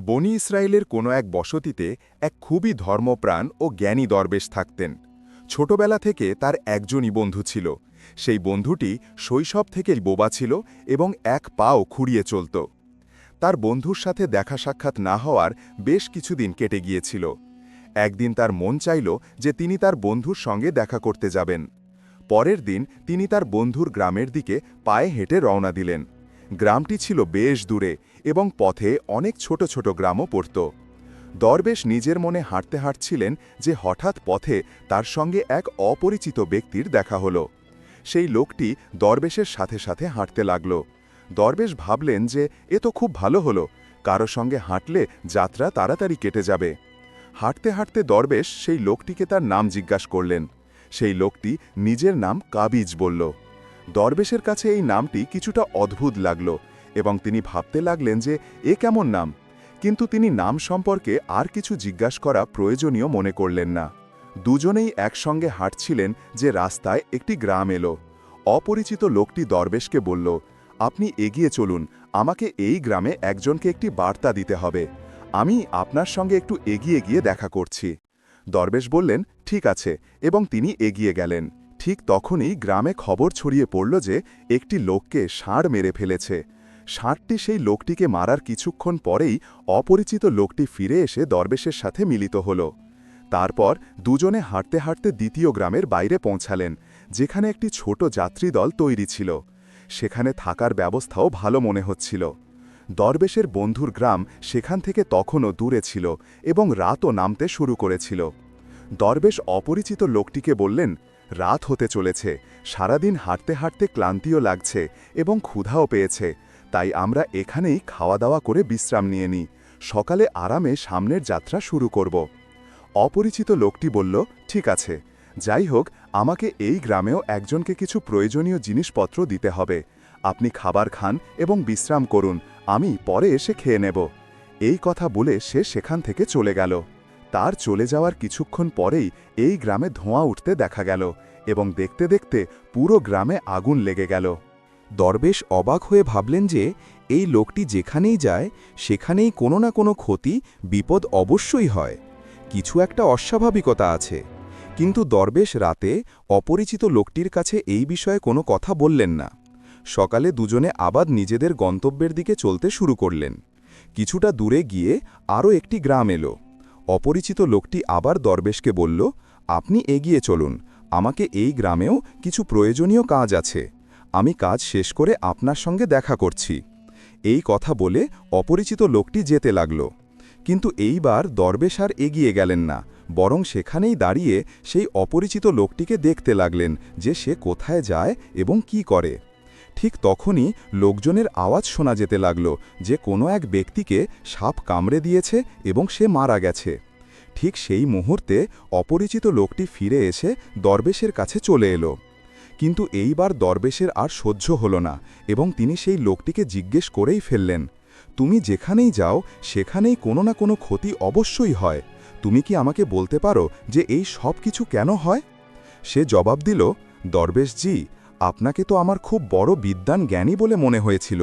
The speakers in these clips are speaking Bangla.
বনি ইসরায়েলের কোনো এক বসতিতে এক খুবই ধর্মপ্রাণ ও জ্ঞানী দরবেশ থাকতেন। ছোটবেলা থেকে তার একজনই বন্ধু ছিল। সেই বন্ধুটি শৈশব থেকেই বোবা ছিল এবং এক পাও খুঁড়িয়ে চলত। তার বন্ধুর সাথে দেখা সাক্ষাৎ না হওয়ার বেশ কিছুদিন কেটে গিয়েছিল। একদিন তার মন চাইল যে তিনি তার বন্ধুর সঙ্গে দেখা করতে যাবেন। পরের দিন তিনি তার বন্ধুর গ্রামের দিকে পায়ে হেঁটে রওনা দিলেন। গ্রামটি ছিল বেশ দূরে। এবং পথে অনেক ছোট ছোট গ্রামও পড়ত। দরবেশ নিজের মনে হাঁটতে হাঁটছিলেন যে হঠাৎ পথে তার সঙ্গে এক অপরিচিত ব্যক্তির দেখা হল। সেই লোকটি দরবেশের সাথে সাথে হাঁটতে লাগল। দরবেশ ভাবলেন যে এ তো খুব ভালো হলো, কারও সঙ্গে হাঁটলে যাত্রা তাড়াতাড়ি কেটে যাবে। হাঁটতে হাঁটতে দরবেশ সেই লোকটিকে তার নাম জিজ্ঞাসা করলেন। সেই লোকটি নিজের নাম কাবিজ বলল। দরবেশের কাছে এই নামটি কিছুটা অদ্ভুত লাগল। এবং তিনি ভাবতে লাগলেন যে এ কেমন নাম। কিন্তু তিনি নাম সম্পর্কে আর কিছু জিজ্ঞাসা করা প্রয়োজনীয় মনে করলেন না। দুজনেই একসঙ্গে হাঁটছিলেন যে রাস্তায় একটি গ্রাম এলো। অপরিচিত লোকটি দরবেশকে বলল, আপনি এগিয়ে চলুন, আমাকে এই গ্রামে একজনকে একটি বার্তা দিতে হবে। আমি আপনার সঙ্গে একটু এগিয়ে গিয়ে দেখা করছি। দরবেশ বললেন, ঠিক আছে। এবং তিনি এগিয়ে গেলেন। ঠিক তখনই গ্রামে খবর ছড়িয়ে পড়ল যে একটি লোককে ষাঁড় মেরে ফেলেছে। ষাঁড়টি সেই লোকটিকে মারার কিছুক্ষণ পরেই অপরিচিত লোকটি ফিরে এসে দরবেশের সাথে মিলিত হল। তারপর দুজনে হাঁটতে হাঁটতে দ্বিতীয় গ্রামের বাইরে পৌঁছালেন, যেখানে একটি ছোট যাত্রী দল তৈরি ছিল। সেখানে থাকার ব্যবস্থাও ভালো মনে হচ্ছিল। দরবেশের বন্ধুর গ্রাম সেখান থেকে তখনও দূরে ছিল এবং রাতও নামতে শুরু করেছিল। দরবেশ অপরিচিত লোকটিকে বললেন, রাত হতে চলেছে, সারাদিন হাঁটতে হাঁটতে ক্লান্তিও লাগছে এবং ক্ষুধাও পেয়েছে তাই আমরা এখানেই খাওয়া দাওয়া করে বিশ্রাম নিয়ে নিই। সকালে আরামে সামনের যাত্রা শুরু করব। অপরিচিত লোকটি বলল, ঠিক আছে। যাই হোক, আমাকে এই গ্রামেও একজনকে কিছু প্রয়োজনীয় জিনিসপত্র দিতে হবে। আপনি খাবার খান এবং বিশ্রাম করুন, আমি পরে এসে খেয়ে নেব। এই কথা বলে সে সেখান থেকে চলে গেল। তার চলে যাওয়ার কিছুক্ষণ পরেই এই গ্রামে ধোঁয়া উঠতে দেখা গেল এবং দেখতে দেখতে পুরো গ্রামে আগুন লেগে গেল। দরবেশ অবাক হয়ে ভাবলেন যে এই লোকটি যেখানেই যায়, সেখানেই কোনো না কোনো ক্ষতি, বিপদ অবশ্যই হয়। কিছু একটা অস্বাভাবিকতা আছে। কিন্তু দরবেশ রাতে অপরিচিত লোকটির কাছে এই বিষয়ে কোনো কথা বললেন না। সকালে দুজনে আবার নিজেদের গন্তব্যের দিকে চলতে শুরু করলেন। কিছুটা দূরে গিয়ে আরও একটি গ্রাম এলো। অপরিচিত লোকটি আবার দরবেশকে বলল, আপনি এগিয়ে চলুন। আমাকে এই গ্রামেও কিছু প্রয়োজনীয় কাজ আছে। আমি কাজ শেষ করে আপনার সঙ্গে দেখা করছি। এই কথা বলে অপরিচিত লোকটি যেতে লাগল। কিন্তু এইবার দরবেশ আর এগিয়ে গেলেন না, বরং সেখানেই দাঁড়িয়ে সেই অপরিচিত লোকটিকে দেখতে লাগলেন যে সে কোথায় যায় এবং কি করে। ঠিক তখনই লোকজনের আওয়াজ শোনা যেতে লাগল যে কোনো এক ব্যক্তিকে সাপ কামড়ে দিয়েছে এবং সে মারা গেছে। ঠিক সেই মুহূর্তে অপরিচিত লোকটি ফিরে এসে দরবেশের কাছে চলে এলো। কিন্তু এইবার দরবেশের আর সহ্য হল না এবং তিনি সেই লোকটিকে জিজ্ঞেস করেই ফেললেন, তুমি যেখানেই যাও, সেখানেই কোনো না কোনো ক্ষতি অবশ্যই হয়। তুমি কি আমাকে বলতে পারো যে এই সব কিছু কেন হয়? সে জবাব দিল, দরবেশজি, আপনাকে তো আমার খুব বড় বিদ্যান জ্ঞানী বলে মনে হয়েছিল।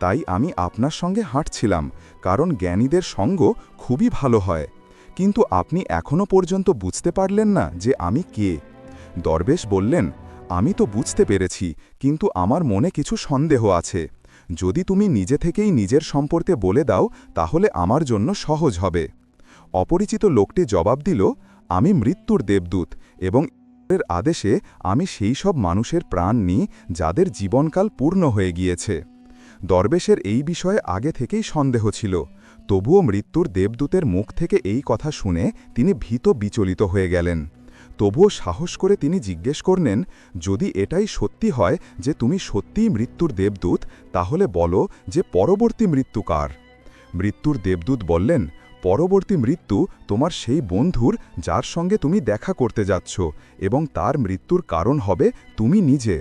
তাই আমি আপনার সঙ্গে হাঁটছিলাম, কারণ জ্ঞানীদের সঙ্গ খুবই ভালো হয়। কিন্তু আপনি এখনও পর্যন্ত বুঝতে পারলেন না যে আমি কে? দরবেশ বললেন আমি তো বুঝতে পেরেছি, কিন্তু আমার মনে কিছু সন্দেহ আছে। যদি তুমি নিজে থেকেই নিজের সম্পর্কে বলে দাও, তাহলে আমার জন্য সহজ হবে। অপরিচিত লোকটি জবাব দিল, আমি মৃত্যুর দেবদূত, এবং এর আদেশে আমি সেই সব মানুষের প্রাণ নিই যাদের জীবনকাল পূর্ণ হয়ে গিয়েছে। দরবেশের এই বিষয়ে আগে থেকেই সন্দেহ ছিল। তবুও মৃত্যুর দেবদূতের মুখ থেকে এই কথা শুনে তিনি ভীত বিচলিত হয়ে গেলেন। তবুও সাহস করে তিনি জিজ্ঞেস করলেন, যদি এটাই সত্যি হয় যে তুমি সত্যিই মৃত্যুর দেবদূত, তাহলে বলো যে পরবর্তী মৃত্যু কার? মৃত্যুর দেবদূত বললেন, পরবর্তী মৃত্যু তোমার সেই বন্ধুর যার সঙ্গে তুমি দেখা করতে যাচ্ছ এবং তার মৃত্যুর কারণ হবে তুমি নিজে।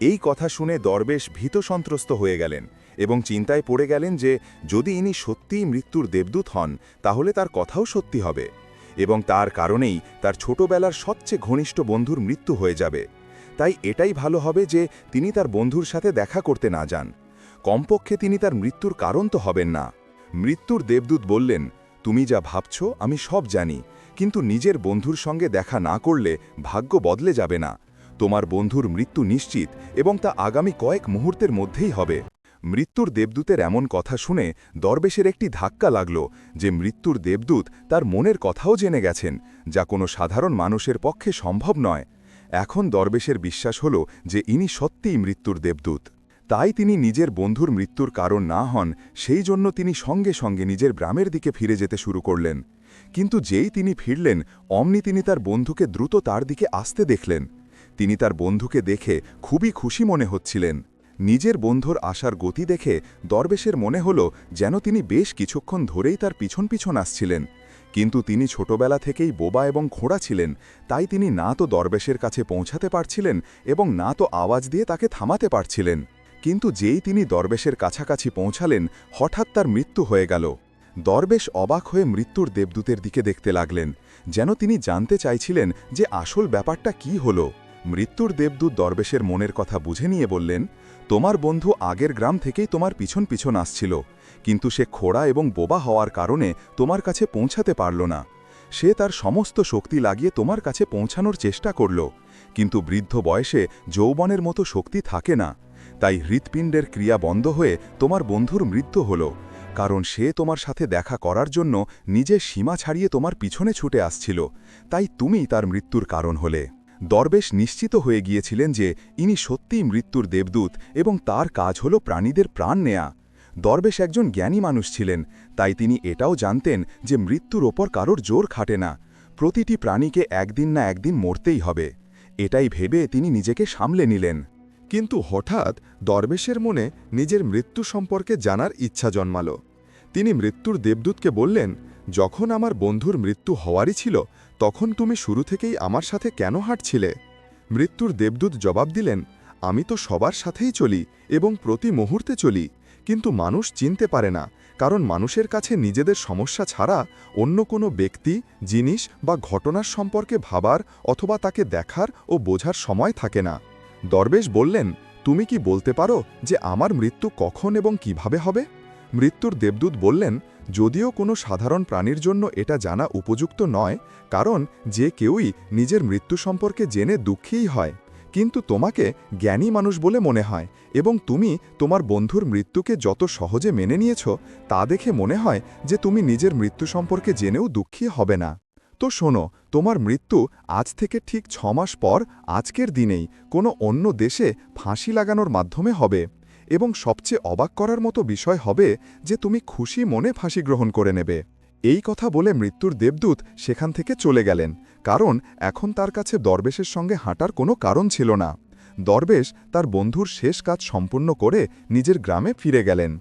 এই কথা শুনে দরবেশ ভীত সন্ত্রস্ত হয়ে গেলেন এবং চিন্তায় পড়ে গেলেন যে যদি ইনি সত্যিই মৃত্যুর দেবদূত হন, তাহলে তার কথাও সত্যি হবে। এবং তার কারণেই তার ছোটবেলার সবচেয়ে ঘনিষ্ঠ বন্ধুর মৃত্যু হয়ে যাবে। তাই এটাই ভালো হবে যে তিনি তার বন্ধুর সাথে দেখা করতে না যান। কমপক্ষে তিনি তার মৃত্যুর কারণ তো হবেন না। মৃত্যুর দেবদূত বললেন, তুমি যা ভাবছ, আমি সব জানি, কিন্তু নিজের বন্ধুর সঙ্গে দেখা না করলে ভাগ্য বদলে যাবে না। তোমার বন্ধুর মৃত্যু নিশ্চিত এবং তা আগামী কয়েক মুহূর্তের মধ্যেই হবে। মৃত্যুর দেবদূতের এমন কথা শুনে দরবেশের একটি ধাক্কা লাগল যে মৃত্যুর দেবদূত তার মনের কথাও জেনে গেছেন, যা কোনো সাধারণ মানুষের পক্ষে সম্ভব নয়। এখন দরবেশের বিশ্বাস হল যে ইনি সত্যিই মৃত্যুর দেবদূত। তাই তিনি নিজের বন্ধুর মৃত্যুর কারণ না হন, সেই জন্য তিনি সঙ্গে সঙ্গে নিজের গ্রামের দিকে ফিরে যেতে শুরু করলেন। কিন্তু যেই তিনি ফিরলেন, অমনি তিনি তার বন্ধুকে দ্রুত তার দিকে আসতে দেখলেন। তিনি তার বন্ধুকে দেখে খুবই খুশি মনে হচ্ছিলেন। নিজের বন্ধুর আসার গতি দেখে দরবেশের মনে হল যেন তিনি বেশ কিছুক্ষণ ধরেই তার পিছন পিছন আসছিলেন। কিন্তু তিনি ছোটবেলা থেকেই বোবা এবং খোঁড়া ছিলেন, তাই তিনি না তো দরবেশের কাছে পৌঁছাতে পারছিলেন এবং না তো আওয়াজ দিয়ে তাকে থামাতে পারছিলেন। কিন্তু যেই তিনি দরবেশের কাছাকাছি পৌঁছালেন, হঠাৎ তার মৃত্যু হয়ে গেল। দরবেশ অবাক হয়ে মৃত্যুর দেবদূতের দিকে দেখতে লাগলেন, যেন তিনি জানতে চাইছিলেন যে আসল ব্যাপারটা কি হল। মৃত্যুর দেবদূত দরবেশের মনের কথা বুঝে নিয়ে বললেন তোমার বন্ধু আগের গ্রাম থেকেই তোমার পিছন পিছন আসছিল, কিন্তু সে খোড়া এবং বোবা হওয়ার কারণে তোমার কাছে পৌঁছাতে পারল না। সে তার সমস্ত শক্তি লাগিয়ে তোমার কাছে পৌঁছানোর চেষ্টা করল, কিন্তু বৃদ্ধ বয়সে যৌবনের মতো শক্তি থাকে না, তাই হৃৎপিণ্ডের ক্রিয়া বন্ধ হয়ে তোমার বন্ধুর মৃত্যু হল, কারণ সে তোমার সাথে দেখা করার জন্য নিজের সীমা ছাড়িয়ে তোমার পিছনে ছুটে আসছিল, তাই তুমি তার মৃত্যুর কারণ হলে। দরবেশ নিশ্চিত হয়ে গিয়েছিলেন যে ইনি সত্যিই মৃত্যুর দেবদূত এবং তার কাজ হল প্রাণীদের প্রাণ নেয়া। দরবেশ একজন জ্ঞানী মানুষ ছিলেন, তাই তিনি এটাও জানতেন যে মৃত্যুর ওপর কারোর জোর খাটে না। প্রতিটি প্রাণীকে একদিন না একদিন মরতেই হবে। এটাই ভেবে তিনি নিজেকে সামলে নিলেন। কিন্তু হঠাৎ দরবেশের মনে নিজের মৃত্যু সম্পর্কে জানার ইচ্ছা জন্মাল। তিনি মৃত্যুর দেবদূতকে বললেন, যখন আমার বন্ধুর মৃত্যু হওয়ারই ছিল তখন তুমি শুরু থেকেই আমার সাথে কেন হাঁটছিলে? মৃত্যুর দেবদূত জবাব দিলেন, আমি তো সবার সাথেই চলি এবং প্রতি মুহূর্তে চলি, কিন্তু মানুষ চিনতে পারে না, কারণ মানুষের কাছে নিজেদের সমস্যা ছাড়া অন্য কোনো ব্যক্তি, জিনিস বা ঘটনার সম্পর্কে ভাবার অথবা তাকে দেখার ও বোঝার সময় থাকে না। দরবেশ বললেন, তুমি কি বলতে পারো যে আমার মৃত্যু কখন এবং কীভাবে হবে? মৃত্যুর দেবদূত বললেন, যদিও কোনো সাধারণ প্রাণীর জন্য এটা জানা উপযুক্ত নয়, কারণ যে কেউই নিজের মৃত্যু সম্পর্কে জেনে দুঃখীই হয়। কিন্তু তোমাকে জ্ঞানী মানুষ বলে মনে হয় এবং তুমি তোমার বন্ধুর মৃত্যুকে যত সহজে মেনে নিয়েছ, তা দেখে মনে হয় যে তুমি নিজের মৃত্যু সম্পর্কে জেনেও দুঃখী হবে না। তো শোনো, তোমার মৃত্যু আজ থেকে ঠিক ছ মাস পর আজকের দিনেই কোনো অন্য দেশে ফাঁসি লাগানোর মাধ্যমে হবে। এবং সবচেয়ে অবাক করার মতো বিষয় হবে যে তুমি খুশি মনে ফাঁসি গ্রহণ করে নেবে। এই কথা বলে মৃত্যুর দেবদূত সেখান থেকে চলে গেলেন, কারণ এখন তার কাছে দরবেশের সঙ্গে হাঁটার কোনো কারণ ছিল না। দরবেশ তার বন্ধুর শেষ কাজ সম্পূর্ণ করে নিজের গ্রামে ফিরে গেলেন।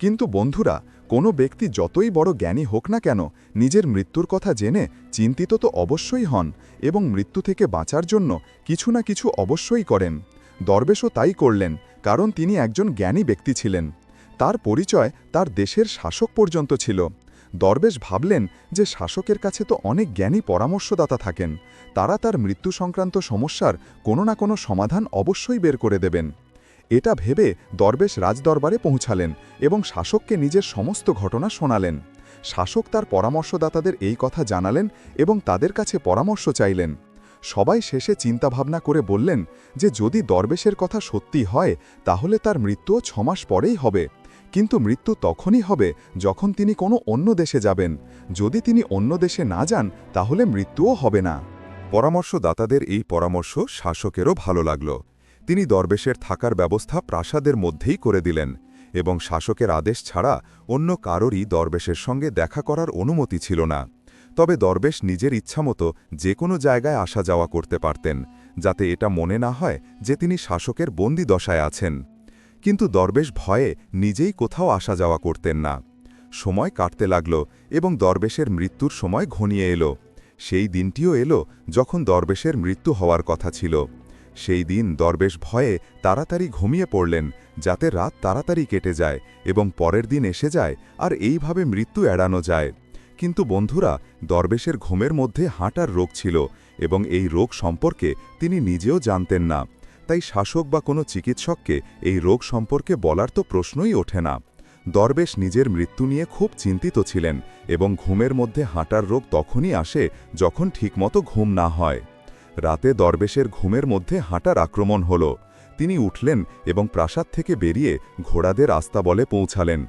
কিন্তু বন্ধুরা, কোনো ব্যক্তি যতই বড় জ্ঞানী হোক না কেন, নিজের মৃত্যুর কথা জেনে চিন্তিত তো অবশ্যই হন এবং মৃত্যু থেকে বাঁচার জন্য কিছু না কিছু অবশ্যই করেন। দরবেশও তাই করলেন কারণ তিনি একজন জ্ঞানী ব্যক্তি ছিলেন। তার পরিচয় তার দেশের শাসক পর্যন্ত ছিল। দরবেশ ভাবলেন যে শাসকের কাছে তো অনেক জ্ঞানী পরামর্শদাতা থাকেন। তারা তার মৃত্যু সংক্রান্ত সমস্যার কোনো না কোনো সমাধান অবশ্যই বের করে দেবেন। এটা ভেবে দরবেশ রাজদরবারে পৌঁছালেন এবং শাসককে নিজের সমস্ত ঘটনা শোনালেন। শাসক তার পরামর্শদাতাদের এই কথা জানালেন এবং তাদের কাছে পরামর্শ চাইলেন। সবাই শেষে চিন্তাভাবনা করে বললেন যে যদি দরবেশের কথা সত্যি হয়, তাহলে তার মৃত্যুও ছমাস পরেই হবে। কিন্তু মৃত্যু তখনই হবে যখন তিনি কোনো অন্য দেশে যাবেন। যদি তিনি অন্য দেশে না যান, তাহলে মৃত্যুও হবে না। পরামর্শদাতাদের এই পরামর্শ শাসকেরও ভালো লাগল। তিনি দরবেশের থাকার ব্যবস্থা প্রাসাদের মধ্যেই করে দিলেন এবং শাসকের আদেশ ছাড়া অন্য কারোরই দরবেশের সঙ্গে দেখা করার অনুমতি ছিল না। তবে দরবেশ নিজের ইচ্ছামতো যে কোনো জায়গায় আসা যাওয়া করতে পারতেন, যাতে এটা মনে না হয় যে তিনি শাসকের বন্দি দশায় আছেন। কিন্তু দরবেশ ভয়ে নিজেই কোথাও আসা যাওয়া করতেন না। সময় কাটতে লাগল এবং দরবেশের মৃত্যুর সময় ঘনিয়ে এলো। সেই দিনটিও এলো যখন দরবেশের মৃত্যু হওয়ার কথা ছিল। সেই দিন দরবেশ ভয়ে তাড়াতাড়ি ঘুমিয়ে পড়লেন, যাতে রাত তাড়াতাড়ি কেটে যায় এবং পরের দিন এসে যায় আর এইভাবে মৃত্যু এড়ানো যায়। কিন্তু বন্ধুরা, দরবেশের ঘুমের মধ্যে হাঁটার রোগ ছিল এবং এই রোগ সম্পর্কে তিনি নিজেও জানতেন না। তাই শাসক বা কোনো চিকিৎসককে এই রোগ সম্পর্কে বলার তো প্রশ্নই ওঠে না। দরবেশ নিজের মৃত্যু নিয়ে খুব চিন্তিত ছিলেন এবং ঘুমের মধ্যে হাঁটার রোগ তখনই আসে যখন ঠিকমতো ঘুম না হয়। রাতে দরবেশের ঘুমের মধ্যে হাঁটার আক্রমণ হল। তিনি উঠলেন এবং প্রাসাদ থেকে বেরিয়ে ঘোড়াদের আস্তাবলে পৌঁছালেন।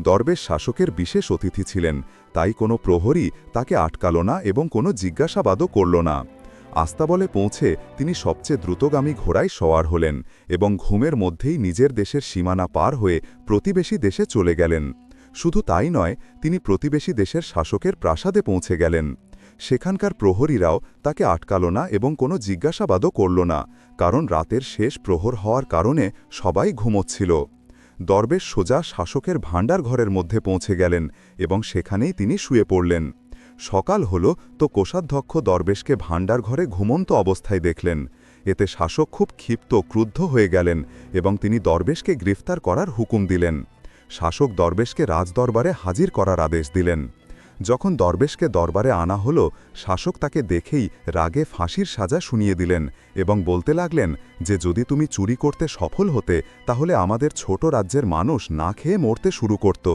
দরবেশ শাসকের বিশেষ অতিথি ছিলেন তাই কোনো প্রহরী তাকে আটকাল না এবং কোনো জিজ্ঞাসাবাদও করল না। আস্তাবলে পৌঁছে তিনি সবচেয়ে দ্রুতগামী ঘোড়ায় সওয়ার হলেন এবং ঘুমের মধ্যেই নিজের দেশের সীমানা পার হয়ে প্রতিবেশী দেশে চলে গেলেন। শুধু তাই নয়, তিনি প্রতিবেশী দেশের শাসকের প্রাসাদে পৌঁছে গেলেন। সেখানকার প্রহরীরাও তাকে আটকাল না এবং কোনো জিজ্ঞাসাবাদও করল না, কারণ রাতের শেষ প্রহর হওয়ার কারণে সবাই ঘুমোচ্ছিল। দরবেশ সোজা শাসকের ভাণ্ডার ঘরের মধ্যে পৌঁছে গেলেন এবং সেখানেই তিনি শুয়ে পড়লেন। সকাল হল তো কোষাধ্যক্ষ দরবেশকে ভাণ্ডার ঘরে ঘুমন্ত অবস্থায় দেখলেন। এতে শাসক খুব ক্ষিপ্ত, ক্রুদ্ধ হয়ে গেলেন এবং তিনি দরবেশকে গ্রেফতার করার হুকুম দিলেন। শাসক দরবেশকে রাজদরবারে হাজির করার আদেশ দিলেন। যখন দরবেশকে দরবারে আনা হল, শাসক তাকে দেখেই রাগে ফাঁসির সাজা শুনিয়ে দিলেন এবং বলতে লাগলেন যে, যদি তুমি চুরি করতে সফল হতে, তাহলে আমাদের ছোট রাজ্যের মানুষ না খেয়ে মরতে শুরু করত।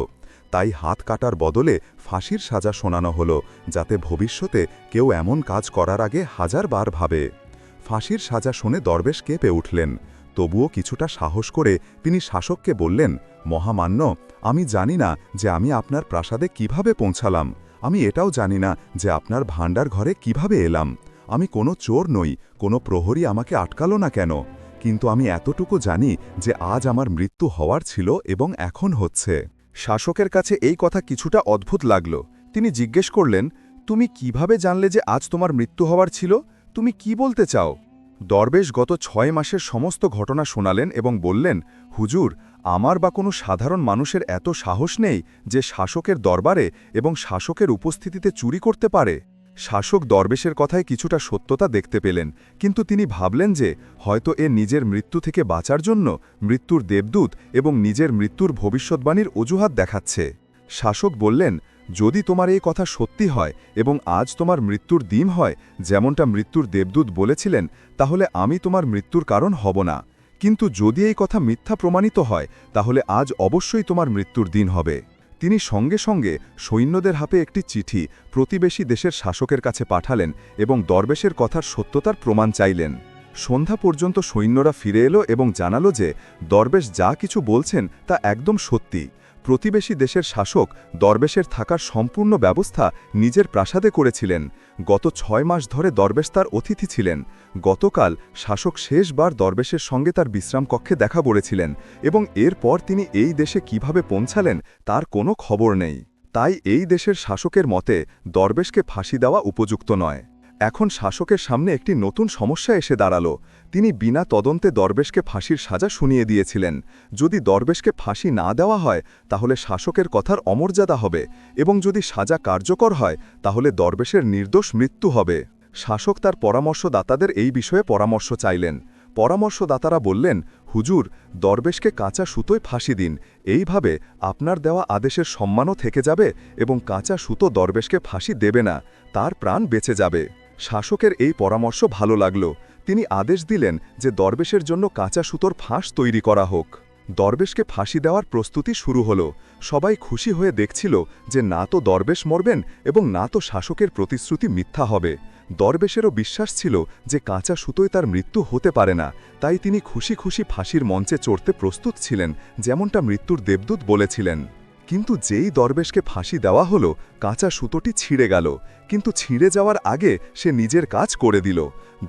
তাই হাত কাটার বদলে ফাঁসির সাজা শোনানো হলো, যাতে ভবিষ্যতে কেউ এমন কাজ করার আগে হাজারবার ভাবে। ফাঁসির সাজা শুনে দরবেশ কেঁপে উঠলেন। তবুও কিছুটা সাহস করে তিনি শাসককে বললেন, মহামান্য আমি জানি না যে আমি আপনার প্রাসাদে কীভাবে পৌঁছালাম। আমি এটাও জানি না যে আপনার ভাণ্ডার ঘরে কীভাবে এলাম। আমি কোনো চোর নই, কোনো প্রহরী আমাকে আটকালো না কেন। কিন্তু আমি এতটুকু জানি যে আজ আমার মৃত্যু হওয়ার ছিল এবং এখন হচ্ছে। শাসকের কাছে এই কথা কিছুটা অদ্ভুত লাগল। তিনি জিজ্ঞেস করলেন, তুমি কীভাবে জানলে যে আজ তোমার মৃত্যু হওয়ার ছিল? তুমি কি বলতে চাও? দরবেশ গত ছয় মাসের সমস্ত ঘটনা শোনালেন এবং বললেন, হুজুর আমার বা কোনো সাধারণ মানুষের এত সাহস নেই যে শাসকের দরবারে এবং শাসকের উপস্থিতিতে চুরি করতে পারে। শাসক দরবেশের কথায় কিছুটা সত্যতা দেখতে পেলেন, কিন্তু তিনি ভাবলেন যে হয়তো এ নিজের মৃত্যু থেকে বাঁচার জন্য মৃত্যুর দেবদূত এবং নিজের মৃত্যুর ভবিষ্যৎবাণীর অজুহাত দেখাচ্ছে। শাসক বললেন, যদি তোমার এই কথা সত্যি হয় এবং আজ তোমার মৃত্যুর দিন হয়, যেমনটা মৃত্যুর দেবদূত বলেছিলেন, তাহলে আমি তোমার মৃত্যুর কারণ হব না। কিন্তু যদি এই কথা মিথ্যা প্রমাণিত হয়, তাহলে আজ অবশ্যই তোমার মৃত্যুর দিন হবে। তিনি সঙ্গে সঙ্গে সৈন্যদের হাতে একটি চিঠি প্রতিবেশী দেশের শাসকের কাছে পাঠালেন এবং দরবেশের কথার সত্যতার প্রমাণ চাইলেন। সন্ধ্যা পর্যন্ত সৈন্যরা ফিরে এলো এবং জানালো যে, দরবেশ যা কিছু বলছেন তা একদম সত্যি। প্রতিবেশী দেশের শাসক দরবেশের থাকার সম্পূর্ণ ব্যবস্থা নিজের প্রাসাদে করেছিলেন। গত ছয় মাস ধরে দরবেশ তার অতিথি ছিলেন। গতকাল শাসক শেষবার দরবেশের সঙ্গে তার বিশ্রাম কক্ষে দেখা বলেছিলেন এবং এরপর তিনি এই দেশে কীভাবে পৌঁছালেন তার কোনো খবর নেই। তাই এই দেশের শাসকের মতে দরবেশকে ফাঁসি দেওয়া উপযুক্ত নয়। এখন শাসকের সামনে একটি নতুন সমস্যা এসে দাঁড়াল। তিনি বিনা তদন্তে দরবেশকে ফাঁসির সাজা শুনিয়ে দিয়েছিলেন। যদি দরবেশকে ফাঁসি না দেওয়া হয়, তাহলে শাসকের কথার অমর্যাদা হবে এবং যদি সাজা কার্যকর হয়, তাহলে দরবেশের নির্দোষ মৃত্যু হবে। শাসক তার পরামর্শদাতাদের এই বিষয়ে পরামর্শ চাইলেন। পরামর্শদাতারা বললেন, হুজুর, দরবেশকে কাঁচা সুতোয় ফাঁসি দিন। এইভাবে আপনার দেওয়া আদেশের সম্মানও থেকে যাবে এবং কাঁচা সুতো দরবেশকে ফাঁসি দেবে না। তার প্রাণ বেঁচে যাবে। শাসকের এই পরামর্শ ভালো লাগল। তিনি আদেশ দিলেন যে দরবেশের জন্য কাঁচা সুতোর ফাঁস তৈরি করা হোক। দরবেশকে ফাঁসি দেওয়ার প্রস্তুতি শুরু হল। সবাই খুশি হয়ে দেখছিল যে না তো দরবেশ মরবেন এবং না তো শাসকের প্রতিশ্রুতি মিথ্যা হবে। দরবেশেরও বিশ্বাস ছিল যে কাঁচা সুতোয় তার মৃত্যু হতে পারে না। তাই তিনি খুশি খুশি ফাঁসির মঞ্চে চড়তে প্রস্তুত ছিলেন, যেমনটা মৃত্যুর দেবদূত বলেছিলেন। কিন্তু যেই দরবেশকে ফাঁসি দেওয়া হলো, কাঁচা সুতোটি ছিঁড়ে গেল। কিন্তু ছিঁড়ে যাওয়ার আগে সে নিজের কাজ করে দিল।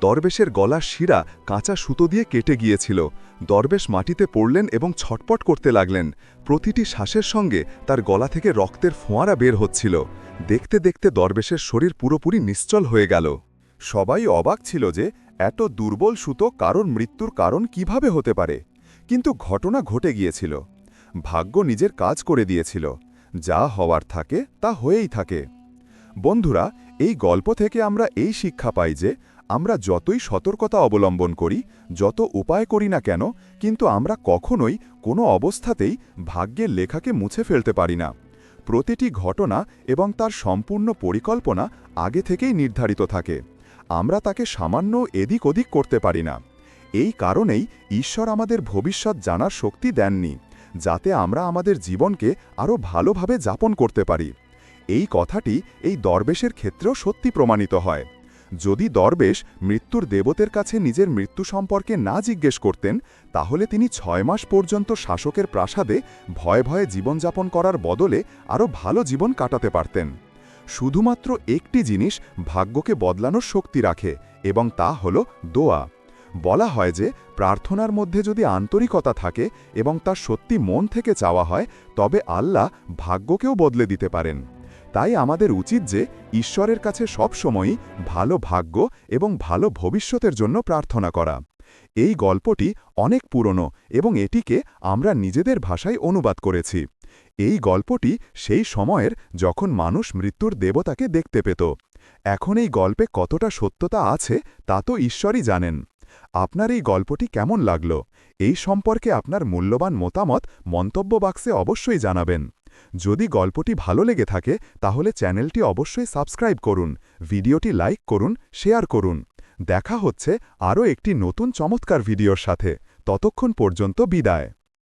দরবেশের গলার শিরা কাঁচা সুতো দিয়ে কেটে গিয়েছিল। দরবেশ মাটিতে পড়লেন এবং ছটপট করতে লাগলেন। প্রতিটি শ্বাসের সঙ্গে তার গলা থেকে রক্তের ফোঁয়ারা বের হচ্ছিল। দেখতে দেখতে দরবেশের শরীর পুরোপুরি নিশ্চল হয়ে গেল। সবাই অবাক ছিল যে এত দুর্বল সুতো কারণ মৃত্যুর কারণ কীভাবে হতে পারে। কিন্তু ঘটনা ঘটে গিয়েছিল। ভাগ্য নিজের কাজ করে দিয়েছিল। যা হওয়ার থাকে তা হয়েই থাকে। বন্ধুরা, এই গল্প থেকে আমরা এই শিক্ষা পাই যে, আমরা যতই সতর্কতা অবলম্বন করি, যত উপায় করি না কেন, কিন্তু আমরা কখনোই কোনো অবস্থাতেই ভাগ্যের লেখাকে মুছে ফেলতে পারি না। প্রতিটি ঘটনা এবং তার সম্পূর্ণ পরিকল্পনা আগে থেকেই নির্ধারিত থাকে। আমরা তাকে সামান্য এদিক ওদিক করতে পারি না। এই কারণেই ঈশ্বর আমাদের ভবিষ্যৎ জানার শক্তি দেননি, যাতে আমরা আমাদের জীবনকে আরও ভালোভাবে যাপন করতে পারি। এই কথাটি এই দরবেশের ক্ষেত্রেও সত্যি প্রমাণিত হয়। যদি দরবেশ মৃত্যুর দেবতের কাছে নিজের মৃত্যু সম্পর্কে না জিজ্ঞেস করতেন, তাহলে তিনি ছয় মাস পর্যন্ত শাসকের প্রাসাদে ভয়ে ভয়ে জীবনযাপন করার বদলে আরও ভালো জীবন কাটাতে পারতেন। শুধুমাত্র একটি জিনিস ভাগ্যকে বদলানোর শক্তি রাখে, এবং তা হল দোয়া। বলা হয় যে, প্রার্থনার মধ্যে যদি আন্তরিকতা থাকে এবং তার সত্যি মন থেকে চাওয়া হয়, তবে আল্লাহ ভাগ্যকেও বদলে দিতে পারেন। তাই আমাদের উচিত যে ঈশ্বরের কাছে সবসময়ই ভালো ভাগ্য এবং ভালো ভবিষ্যতের জন্য প্রার্থনা করা। এই গল্পটি অনেক পুরনো এবং এটিকে আমরা নিজেদের ভাষায় অনুবাদ করেছি। এই গল্পটি সেই সময়ের যখন মানুষ মৃত্যুর দেবতাকে দেখতে পেত। এখন এই গল্পে কতটা সত্যতা আছে তা তো ঈশ্বরই জানেন। আপনার এই গল্পটি কেমন লাগল? এই সম্পর্কে আপনার মূল্যবান মতামত মন্তব্য বাক্সে অবশ্যই জানাবেন। যদি গল্পটি ভালো লেগে থাকে, তাহলে চ্যানেলটি অবশ্যই সাবস্ক্রাইব করুন, ভিডিওটি লাইক করুন, শেয়ার করুন। দেখা হচ্ছে আরও একটি নতুন চমৎকার ভিডিওর সাথে। ততক্ষণ পর্যন্ত বিদায়।